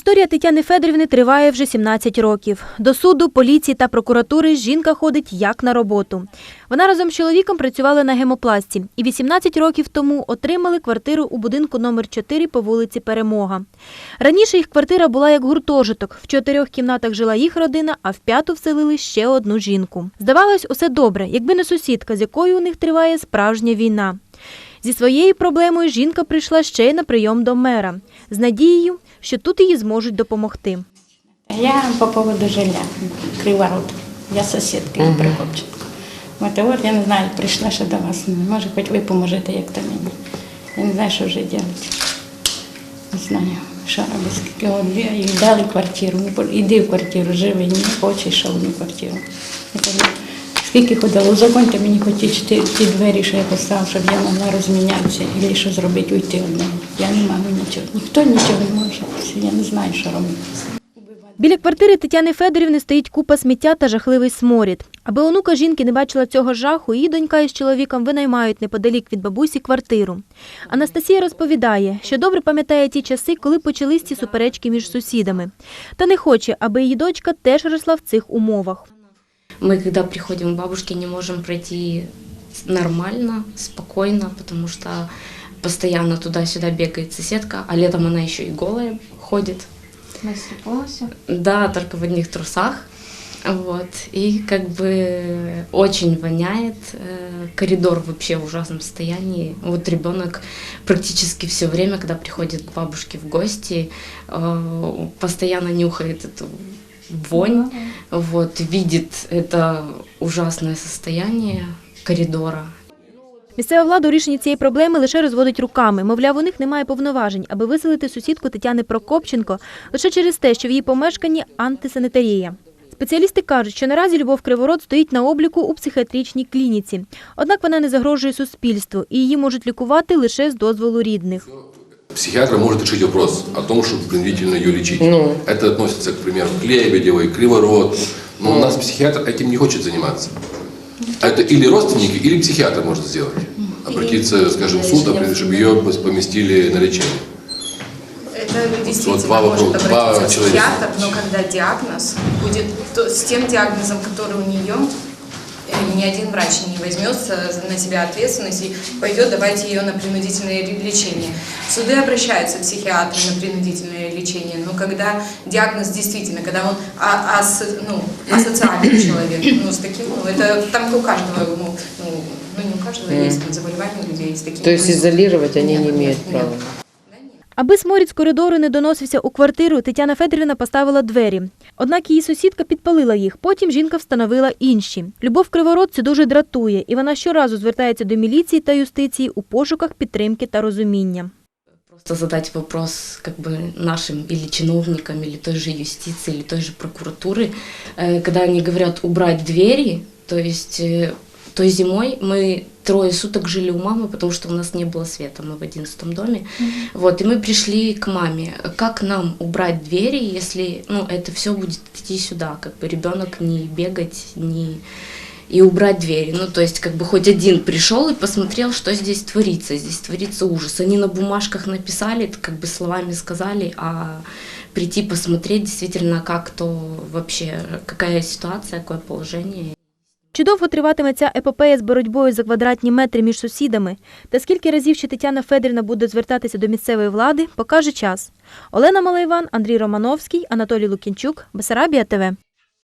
Історія Тетяни Федорівни триває вже 17 років. До суду, поліції та прокуратури жінка ходить як на роботу. Вона разом з чоловіком працювала на гемопласті і 18 років тому отримали квартиру у будинку номер 4 по вулиці Перемога. Раніше їх квартира була як гуртожиток. В чотирьох кімнатах жила їх родина, а в п'яту вселили ще одну жінку. Здавалось, усе добре, якби не сусідка, з якою у них триває справжня війна. Зі своєю проблемою жінка прийшла ще й на прийом до мера з надією, що тут їй зможуть допомогти. Я по поводу жилья, Криворот. Я сусідка uh Прикопченко. От, от я не знаю, прийшла ще до вас. Може, хоч ви поможете, як то мені. Я не знаю, що вже робити. Не знаю, що робити, і дали квартиру. Іди в квартиру, живи, не хочеш, що в одну квартиру. Скільки ходила, узаконьте мені хоч ті, двері, що я поставив, щоб я могла розмінятися, і що зробити, уйти одному. Я не можу нічого. Ніхто нічого не може. Я не знаю, що робити. Біля квартири Тетяни Федорівни стоїть купа сміття та жахливий сморід. Аби онука жінки не бачила цього жаху, її донька із чоловіком винаймають неподалік від бабусі квартиру. Анастасія розповідає, що добре пам'ятає ті часи, коли почались ці суперечки між сусідами. Та не хоче, аби її дочка теж росла в цих умовах. Мы, когда приходим к бабушке, не можем пройти нормально, спокойно, потому что постоянно туда-сюда бегает соседка, а летом она еще и голая ходит. Да, только в одних трусах. Вот. И как бы очень воняет. э, Коридор вообще в ужасном состоянии. Вот ребенок практически все время, когда приходит к бабушке в гости, э, постоянно нюхает эту вонь, вот, видит это ужасное состояние коридора. Місцева влада у рішенні цієї проблеми лише розводить руками. Мовляв, у них немає повноважень, аби виселити сусідку Тетяни Прокопченко лише через те, що в її помешканні антисанітарія. Спеціалісти кажуть, що наразі Любов Криворот стоїть на обліку у психіатричній клініці. Однак вона не загрожує суспільству і її можуть лікувати лише з дозволу рідних. Психиатр может решить вопрос о том, чтобы принудительно ее лечить. Ну. Это относится, к примеру, к Лебедевой, Криворот. Но у нас психиатр этим не хочет заниматься. Это или родственники, или психиатр может сделать. Обратиться, скажем, в суд, например, чтобы ее поместили на лечение. Это действительно Вот два может вопроса, два обратиться человека. психиатр, но когда диагноз будет то- с тем диагнозом, который у нее, ни один врач не возьмется на себя ответственность и пойдет давайте ее на принудительное ре- лечение. Суды обращаются психиатры на принудительное лечение, но когда диагноз действительно, когда он а, ас- ну, асоциальный человек, ну, с таким, ну, это там у каждого, ну, ну, ну, не у каждого есть там заболевания у людей с таким. То есть изолировать они Нет, не имеют нет, права? нет. Аби сморід з коридору не доносився у квартиру, Тетяна Федорівна поставила двері. Однак її сусідка підпалила їх. Потім жінка встановила інші. Любов Криворот це дуже дратує, і вона щоразу звертається до міліції та юстиції у пошуках підтримки та розуміння. Просто задать вопрос как бы нашим или чиновникам, или той же юстиции, или той же прокуратуры, э, когда они говорят убрать двери, то есть э, той зимой мы трое суток жили у мамы, потому что у нас не было света, мы в одиннадцатом доме. Вот, и мы пришли к маме. Как нам убрать двери, если ну, это все будет идти сюда, как бы ребенок не бегать, не и убрать двери. Ну, то есть, как бы хоть один пришел и посмотрел, что здесь творится. Здесь творится ужас. Они на бумажках написали, как бы словами сказали, а прийти посмотреть действительно, как то вообще, какая ситуация, какое положение. Чи довго триватиме ця епопея з боротьбою за квадратні метри між сусідами? Та скільки разів ще Тетяна Федорівна буде звертатися до місцевої влади, покаже час. Олена Малайван, Андрій Романовський, Анатолій Лукінчук, Бесарабія ТВ.